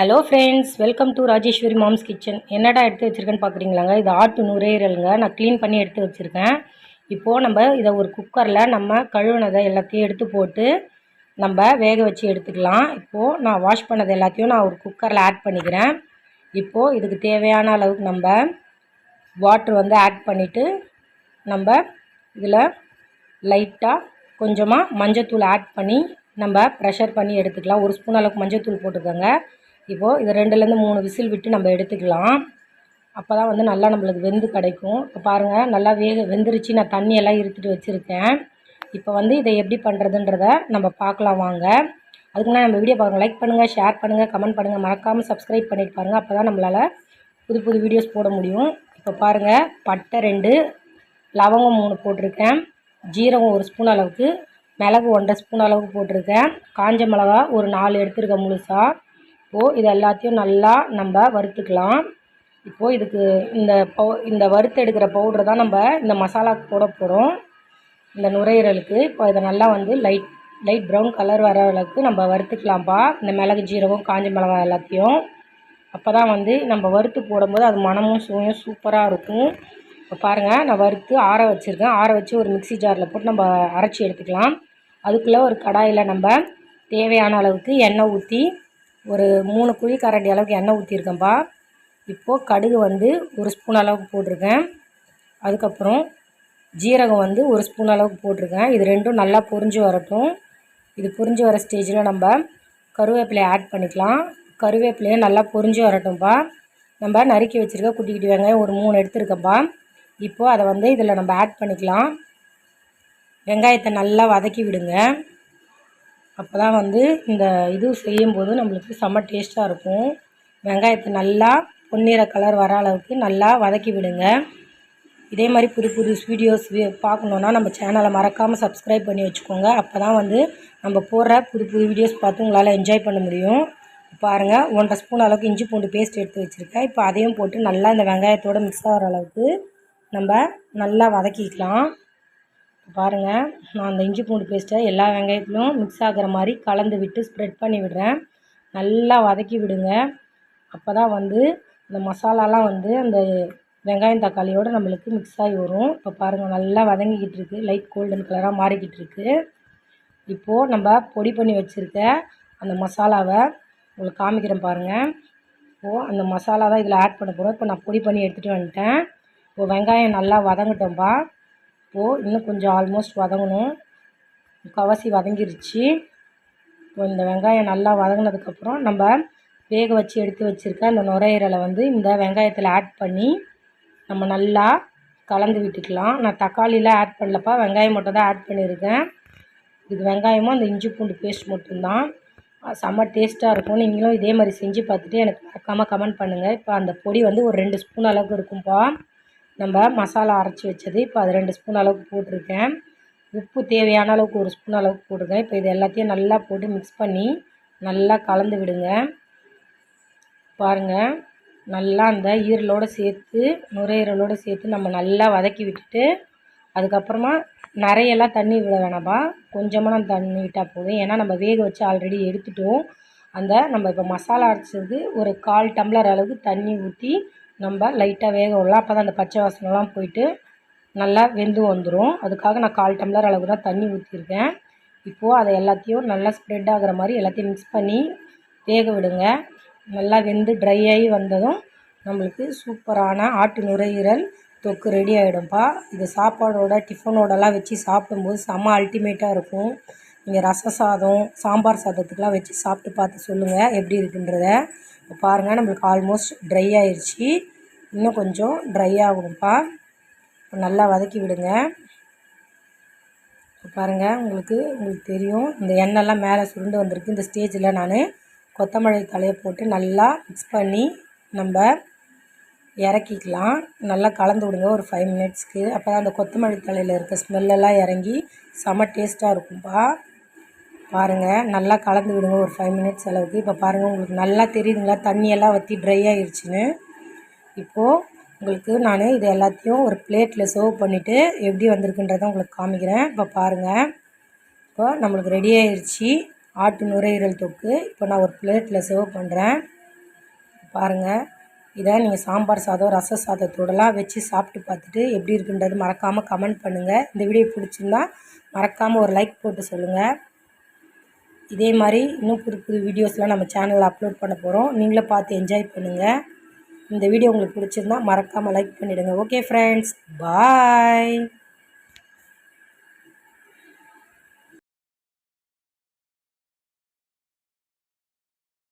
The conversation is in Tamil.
Hello friends welcome to Rajeshwari mom's kitchen என்னடா எடுத்து வச்சுருக்கேன்னு பார்க்குறீங்களாங்க இது ஆட்டு நுரையீரலுங்க. நான் க்ளீன் பண்ணி எடுத்து வச்சுருக்கேன். இப்போது நம்ம இதை ஒரு குக்கரில் நம்ம கழுவுனதை எல்லாத்தையும் எடுத்து போட்டு நம்ம வேக வச்சு எடுத்துக்கலாம். இப்போது நான் வாஷ் பண்ணது எல்லாத்தையும் நான் ஒரு குக்கரில் ஆட் பண்ணிக்கிறேன். இப்போது இதுக்கு தேவையான அளவுக்கு நம்ம வாட்ரு வந்து ஆட் பண்ணிவிட்டு நம்ம இதில் லைட்டாக கொஞ்சமாக மஞ்சத்தூள் ஆட் பண்ணி நம்ம ப்ரெஷர் பண்ணி எடுத்துக்கலாம். ஒரு ஸ்பூன் அளவுக்கு மஞ்சத்தூள் போட்டுக்கோங்க. இப்போது இது ரெண்டுலேருந்து மூணு விசில் விட்டு நம்ம எடுத்துக்கலாம். அப்போ தான் வந்து நல்லா நம்மளுக்கு வெந்து கிடைக்கும். இப்போ பாருங்கள் நல்லா வேக வெந்துருச்சு. நான் தண்ணியெல்லாம் இருத்துட்டு வச்சுருக்கேன். இப்போ வந்து இதை எப்படி பண்ணுறதுன்றத நம்ம பார்க்கலாம் வாங்க. அதுக்கு நம்ம வீடியோ பாருங்கள் லைக் பண்ணுங்கள் ஷேர் பண்ணுங்கள் கமெண்ட் பண்ணுங்கள் மறக்காமல் சப்ஸ்கிரைப் பண்ணிட்டு பாருங்கள் அப்போ தான் நம்மளால் புது புது வீடியோஸ் போட முடியும். இப்போ பாருங்கள் பட்டை ரெண்டு லவங்கம் மூணு போட்டிருக்கேன். ஜீரகம் ஒரு ஸ்பூன் அளவுக்கு மிளகு ஒன்றரை ஸ்பூன் அளவுக்கு போட்டிருக்கேன். காஞ்ச மிளகா ஒரு நாலு எடுத்துருக்கேன் முழுசாக இப்போது இது எல்லாத்தையும் நல்லா நம்ம வறுத்துக்கலாம். இப்போது இதுக்கு இந்த பவு இந்த வறுத்து எடுக்கிற பவுட்ரு தான் நம்ம இந்த மசாலாக்கு போட போகிறோம் இந்த நுரையீரலுக்கு. இப்போ இதை நல்லா வந்து லைட் லைட் ப்ரௌன் கலர் வர அளவுக்கு நம்ம வறுத்துக்கலாம்ப்பா. இந்த மிளகு ஜீரகம் காஞ்ச மிளகாய் எல்லாத்தையும். அப்போ தான் வந்து நம்ம வறுத்து போடும்போது அது மனமும் சுவையும் சூப்பராக இருக்கும். இப்போ பாருங்கள் நான் வறுத்து ஆற வச்சுருக்கேன். ஆற வச்சு ஒரு மிக்ஸி ஜாரில் போட்டு நம்ம அரைச்சி எடுத்துக்கலாம். அதுக்குள்ளே ஒரு கடாயில் நம்ம தேவையான அளவுக்கு எண்ணெய் ஊற்றி ஒரு மூணு குழி கரண்டி அளவுக்கு எண்ணெய் ஊற்றிருக்கேன்ப்பா இப்போது கடுகு வந்து ஒரு ஸ்பூன் அளவுக்கு போட்டிருக்கேன். அதுக்கப்புறம் ஜீரகம் வந்து ஒரு ஸ்பூன் அளவுக்கு போட்டிருக்கேன். இது ரெண்டும் நல்லா பொரிஞ்சு வரட்டும். இது பொரிஞ்சு வர ஸ்டேஜில் நம்ம கருவேப்பிலையை ஆட் பண்ணிக்கலாம். கருவேப்பிலையை நல்லா பொரிஞ்சு வரட்டும்ப்பா. நம்ம நறுக்கி வச்சுருக்க குட்டி குட்டி வெங்காயம் ஒரு மூணு எடுத்துருக்கப்பா இப்போது அதை வந்து இதில் நம்ம ஆட் பண்ணிக்கலாம். வெங்காயத்தை நல்லா வதக்கி விடுங்க. அப்போ தான் வந்து இந்த இது செய்யும்போது நம்மளுக்கு செம்ம டேஸ்ட்டாக இருக்கும். வெங்காயத்தை நல்லா பொன்னிற கலர் வர அளவுக்கு நல்லா வதக்கி விடுங்க. இதே மாதிரி புது புது வீடியோஸ் பார்க்கணுன்னா நம்ம சேனலை மறக்காமல் சப்ஸ்கிரைப் பண்ணி வச்சுக்கோங்க. அப்போ தான் வந்து நம்ம போடுற புது புது வீடியோஸ் பார்த்து உங்களால் என்ஜாய் பண்ண முடியும். பாருங்கள் ஒன்றரை ஸ்பூன் அளவுக்கு இஞ்சி பூண்டு பேஸ்ட் எடுத்து வச்சுருக்கேன். இப்போ அதையும் போட்டு நல்லா இந்த வெங்காயத்தோடு மிக்ஸ் ஆகிற அளவுக்கு நம்ம நல்லா வதக்கிக்கலாம். பாருங்கள் நான் அந்த இஞ்சி பூண்டு பேஸ்ட்டை எல்லா வெங்காயத்திலும் மிக்ஸ் ஆகிற மாதிரி கலந்து விட்டு ஸ்ப்ரெட் பண்ணி விடுறேன். நல்லா வதக்கி விடுங்க. அப்போ தான் வந்து இந்த மசாலாலாம் வந்து அந்த வெங்காயம் தக்காளியோடு நம்மளுக்கு மிக்ஸ் ஆகி வரும். இப்போ பாருங்கள் நல்லா வதங்கிக்கிட்டு இருக்குது லைட் கோல்டன் கலராக மாறிக்கிட்டு இருக்குது இப்போது நம்ம பொடி பண்ணி வச்சுருக்க அந்த மசாலாவை உங்களுக்கு காமிக்கிறேன் பாருங்கள் இப்போது அந்த மசாலா தான் இதில் ஆட் பண்ண போகிறோம் இப்போ நான் பொடி பண்ணி எடுத்துகிட்டு வந்துட்டேன். இப்போது வெங்காயம் நல்லா வதங்கட்டோம்ப்பா இப்போது இன்னும் கொஞ்சம் ஆல்மோஸ்ட் வதங்கணும். முக்கால்வாசி வதங்கிருச்சு. இப்போ இந்த வெங்காயம் நல்லா வதங்கினதுக்கப்புறம் நம்ம வேக வச்சு எடுத்து வச்சுருக்க அந்த நுரையீரலை வந்து இந்த வெங்காயத்தில் ஆட் பண்ணி நம்ம நல்லா கலந்து விட்டுக்கலாம். நான் தக்காளிலாம் ஆட் பண்ணலப்பா வெங்காயம் மட்டும் தான் ஆட் பண்ணியிருக்கேன். இதுக்கு வெங்காயமும் அந்த இஞ்சி பூண்டு பேஸ்ட் மட்டும்தான். செம்ம டேஸ்ட்டாக இருக்கும். நீங்களும் இதே மாதிரி செஞ்சு பார்த்துட்டு எனக்கு மறக்காமல் கமெண்ட் பண்ணுங்கள் இப்போ அந்த பொடி வந்து ஒரு ரெண்டு ஸ்பூன் அளவுக்கு இருக்கும்ப்பா நம்ம மசாலா அரைச்சி வச்சது இப்போ அது ரெண்டு ஸ்பூன் அளவுக்கு போட்டிருக்கேன். உப்பு தேவையான அளவுக்கு ஒரு ஸ்பூன் அளவுக்கு போட்டிருக்கேன். இப்போ இது எல்லாத்தையும் நல்லா போட்டு மிக்ஸ் பண்ணி நல்லா கலந்து விடுங்க. பாருங்கள் நல்லா அந்த ஈரலோடு சேர்த்து நுரையீரலோடு சேர்த்து நம்ம நல்லா வதக்கி விட்டுட்டு அதுக்கப்புறமா நிறையெல்லாம் தண்ணி விட வேணாம்பா கொஞ்சமாக நம்ம தண்ணி விட்டால் போதும். ஏன்னா நம்ம வேக வச்சு ஆல்ரெடி எடுத்துட்டோம். அந்த நம்ம இப்போ மசாலா அரைச்சதுக்கு ஒரு கால் டம்ளர் அளவுக்கு தண்ணி ஊற்றி நம்ம லைட்டாக வேக விடலாம். அப்போ தான் அந்த பச்சை வாசனைலாம் போயிட்டு நல்லா வெந்து வந்துடும் அதுக்காக நான் கால் டம்ளர் அளவு தான் தண்ணி ஊற்றிருக்கேன் இப்போது அதை எல்லாத்தையும் நல்லா ஸ்ப்ரெட் ஆகிற மாதிரி எல்லாத்தையும் மிக்ஸ் பண்ணி வேக விடுங்க. நல்லா வெந்து ட்ரை ஆகி வந்ததும் நம்மளுக்கு சூப்பரான ஆட்டு நுரையீரல் தொக்கு ரெடி ஆகிடும்ப்பா இது சாப்பாடோட டிஃபனோடலாம் வச்சு சாப்பிடும்போது செம்ம அல்டிமேட்டாக இருக்கும். நீங்கள் ரச சாதம் சாம்பார் சாதத்துக்கெலாம் வச்சு சாப்பிட்டு பார்த்து சொல்லுங்கள் எப்படி இருக்குன்றத. பாருங்கள் நம்மளுக்கு ஆல்மோஸ்ட் ட்ரை ஆயிடுச்சு இன்னும் கொஞ்சம் ட்ரை ஆகணும்ப்பா நல்லா வதக்கி விடுங்க. இப்போ பாருங்கள் உங்களுக்கு உங்களுக்கு தெரியும் இந்த எண்ணெய்லாம் மேலே சுருண்டு வந்திருக்கு. இந்த ஸ்டேஜில் நான் கொத்தமல்லி தலையை போட்டு நல்லா மிக்ஸ் பண்ணி நம்ம இறக்கிக்கலாம். நல்லா கலந்து விடுங்க ஒரு ஃபைவ் மினிட்ஸ்க்கு அப்போ தான் அந்த கொத்தமல்லி தலையில் இருக்க ஸ்மெல்லெல்லாம் இறங்கி செம டேஸ்ட்டாக இருக்கும்ப்பா பாருங்கள் நல்லா கலந்து விடுங்க ஒரு ஃபைவ் மினிட்ஸ் அளவுக்கு. இப்போ பாருங்கள் உங்களுக்கு நல்லா தெரியுதுங்களா? தண்ணியெல்லாம் வற்றி ட்ரை ஆகிடுச்சின்னு இப்போது உங்களுக்கு நான் இது எல்லாத்தையும் ஒரு பிளேட்டில் சர்வ் பண்ணிவிட்டு எப்படி வந்திருக்குன்றதை உங்களுக்கு காமிக்கிறேன். இப்போ பாருங்கள் இப்போ நம்மளுக்கு ரெடி ஆயிடுச்சு ஆட்டு நுரையீரல் தொக்கு. இப்போ நான் ஒரு பிளேட்டில் சர்வ் பண்ணுறேன் பாருங்கள் இதை நீங்கள் சாம்பார் சாதம் ரச சாதத்தோடலாம் வச்சு சாப்பிட்டு பார்த்துட்டு எப்படி இருக்குன்றது மறக்காமல் கமெண்ட் பண்ணுங்கள் இந்த வீடியோ பிடிச்சிருந்தா மறக்காமல் ஒரு லைக் போட்டு சொல்லுங்கள் இதே மாதிரி இன்னும் புது புது வீடியோஸ்லாம் நம்ம சேனலில் அப்லோட் பண்ண போகிறோம் நீங்களும் பார்த்து என்ஜாய் பண்ணுங்கள் இந்த வீடியோ உங்களுக்கு பிடிச்சிருந்தா மறக்காமல் லைக் பண்ணிவிடுங்க ஓகே ஃப்ரெண்ட்ஸ் பாய்